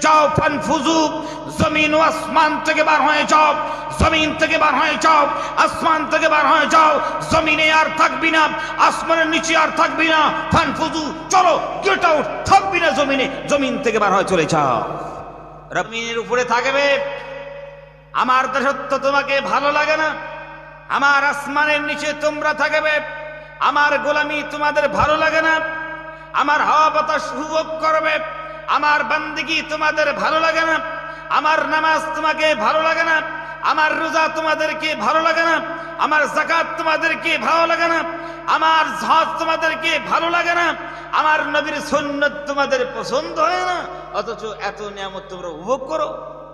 যাও ফানফুজু জমিন ও আসমান থেকে বার হয়ে যাও। জমিন থেকে বার হয়ে যাও। আসমান থেকে বার হয়ে যাও। জমিনে আর থাকবি না। আসমানের নিচে আর থাকবি না। ফানফুজু চলো, গেট আউট, থাকবি না জমিনে। জমিন থেকে বার হয়ে চলে যাও। জমিনের উপরে থাকবে। আমার দাসত্ব তোমাকে ভালো লাগে না। আমার আসমানের নিচে তোমরা থাকবে। আমার গোলামি তোমাদের ভালো লাগে না। আমার হাওয়া বাতাস উপভোগ করবে। আমার বান্দিগি তোমাদের ভালো লাগে না। আমার নামাজ তোমাকে ভালো লাগে না। আমার রোজা তোমাদেরকে ভালো লাগে না। আমার জাকাত তোমাদেরকে ভালো লাগে না। আমার ঝাঁজ তোমাদেরকে ভালো লাগে না। আমার নবীর সন্ন্যত তোমাদের পছন্দ হয় না। অথচ এত নিয়ামত তোমরা উপভোগ করো।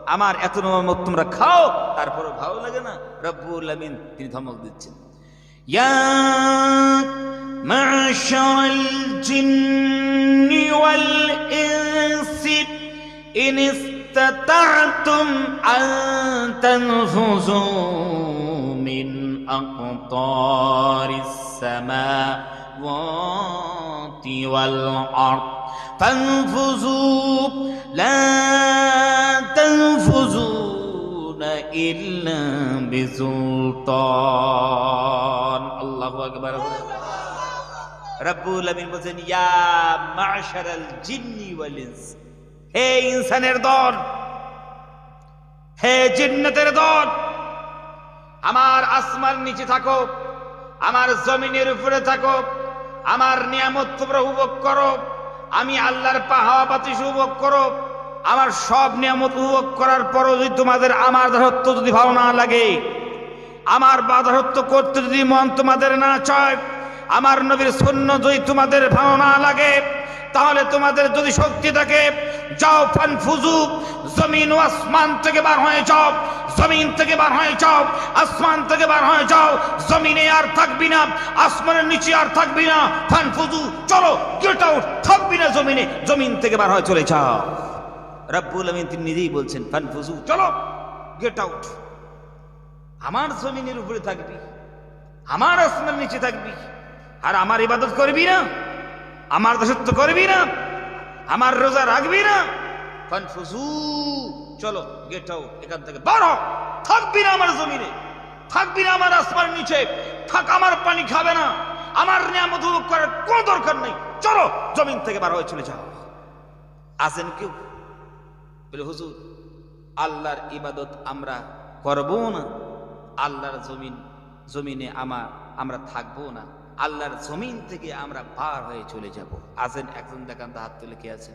আমার এত নিয়ামত তোমরা খাও। তারপরও ভালো লাগে না। রব্বুল আমিন তিনি ধমক দিচ্ছেন। ইয়া মাশাল জিন্ন إن استطعتم أن تنفذوا من أقطار السماوات والأرض فانفذوا لا تنفذون إلا بسلطان الله أكبر রব্বুল আমিন বলছেন ইয়া মাশারাল জিন্নি ওয়াল ইনস হে ইনসানের দল, হে জিন্নাতের দল, আমার আসমান নিচে থাকো, আমার জমিনের উপরে থাকো, আমার নিয়ামত তোমরা উপভোগ করো, আমি আল্লাহর পাহাওয়া বাতিস উপভোগ করো, আমার সব নিয়ামত উপভোগ করার পরও যদি তোমাদের আমার দাসত্ব যদি ভালো না লাগে, আমার বাধারত্ব করতে যদি মন তোমাদের না চায়, আমার নবীর সৈন্য যদি তোমাদের ভালো না লাগে, তাহলে তোমাদের যদি শক্তি থাকে যাও ফান ফুজু, জমিন ও আসমান থেকে বার হয়ে যাও, জমিন থেকে বার হয়ে যাও, আসমান থেকে বার হয়ে যাও, জমিনে আর থাকবি না, আসমানের নিচে আর থাকবি না, ফান ফুজু, চলো গেট আউট থাকবি না জমিনে, জমিন থেকে বার হয়ে চলে যাও। রব্বুল আমিন তিনি নিজেই বলছেন, ফান ফুজু, চলো গেট আউট আমার জমিনের উপরে থাকবি, আমার আসমানের নিচে থাকবি, আর আমার ইবাদত করবি না, আমার দাসত্ব করবি না আমার রোজা রাখবি না? কনফুজু। চলো গেট আউট এখান থেকে বারো থাকবি না আমার জমিনে। থাকবি না আমার আসমানের নিচে। থাক, আমার পানি খাবে না। আমার নিয়ামত উপভোগ করার কোনো দরকার নেই। চলো, জমিন থেকে বার হয়ে চলে যাও। আছেন কেউ? বলে, হুজুর, আল্লাহর ইবাদত আমরা করব না। আল্লাহর জমিন, জমিনে আমার, আমরা থাকব না। আল্লাহর জমিন থেকে আমরা পার হয়ে চলে যাব। আছেন একজন দেখান তো হাত তুলে কে আছেন?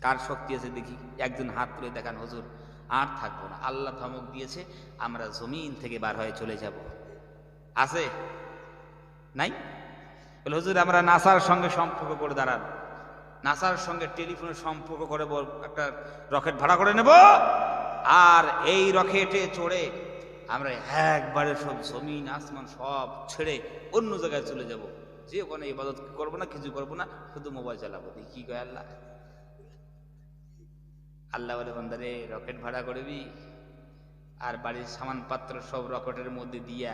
কার শক্তি আছে দেখি? একজন হাত তুলে দেখান, হজুর, আর থাকব না। আল্লাহ ধমক দিয়েছে, আমরা জমিন থেকে বার হয়ে চলে যাব। আছে? নাই? বলে, হুজুর, আমরা নাসার সঙ্গে সম্পর্ক করে দাঁড়ান। নাসার সঙ্গে টেলিফোনে সম্পর্ক করে একটা রকেট ভাড়া করে নেব। আর এই রকেটে চড়ে আমরা একবারে সব জমিন, আসমান সব ছেড়ে অন্য জায়গায় চলে যাব। যে ওখানে ইবাদত করব না, কিছু করব না, শুধু মোবাইল চালাবো। কি কয় আল্লাহ। আল্লাহ বলে, বন্দারে, রকেট ভাড়া করবি আর বাড়ির সামানপত্র সব রকেটের মধ্যে দিয়া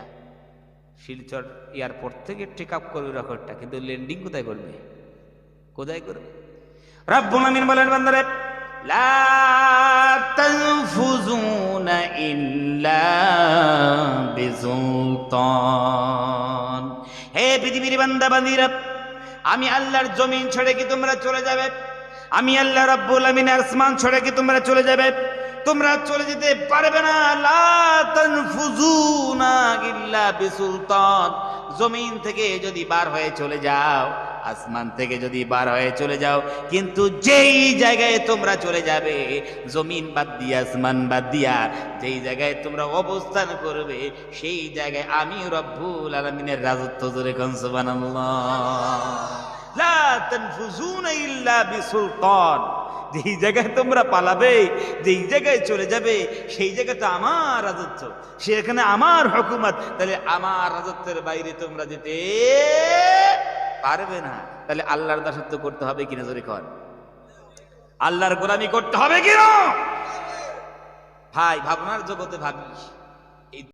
শিলচর এয়ারপোর্ট থেকে টেক আপ করবে রকেটটা। কিন্তু ল্যান্ডিং কোথায় করবে? কোথায় করবে? রব্বুল আমিন বলেন, বান্দারে, লা তানফুজুনা ইল্লা বিসুলতান হে পৃথিবীর বান্দা, বান্দিরা, আমি আল্লাহর জমিন ছেড়ে কি তোমরা চলে যাবে? আমি আল্লাহ রাব্বুল আমিন আসমান ছেড়ে কি তোমরা চলে যাবে? তোমরা চলে যেতে পারবে না। জমিন থেকে যদি বার হয়ে চলে যাও আসমান থেকে যদি বার হয়ে চলে যাও, কিন্তু যেই জায়গায় তোমরা চলে যাবে, জমিন বাদ দিয়া, আসমান বাদ দিয়া, যেই জায়গায় তোমরা অবস্থান করবে, সেই জায়গায় আমি রব্বুল আলমিনের রাজত্ব জোরে বিসুলতান। যেই জায়গায় তোমরা পালাবে, যেই জায়গায় চলে যাবে, সেই জায়গাটা আমার রাজত্ব। সেখানে আমার হুকুমত। তাহলে আমার রাজত্বের বাইরে তোমরা যেতে পারবে না, তাহলে আল্লাহর দাসত্ব করতে হবে কিনা জোরে কর। আল্লাহর গোলামি করতে হবে কিনা? ভাই, ভাবনার জগতে ভাবিস।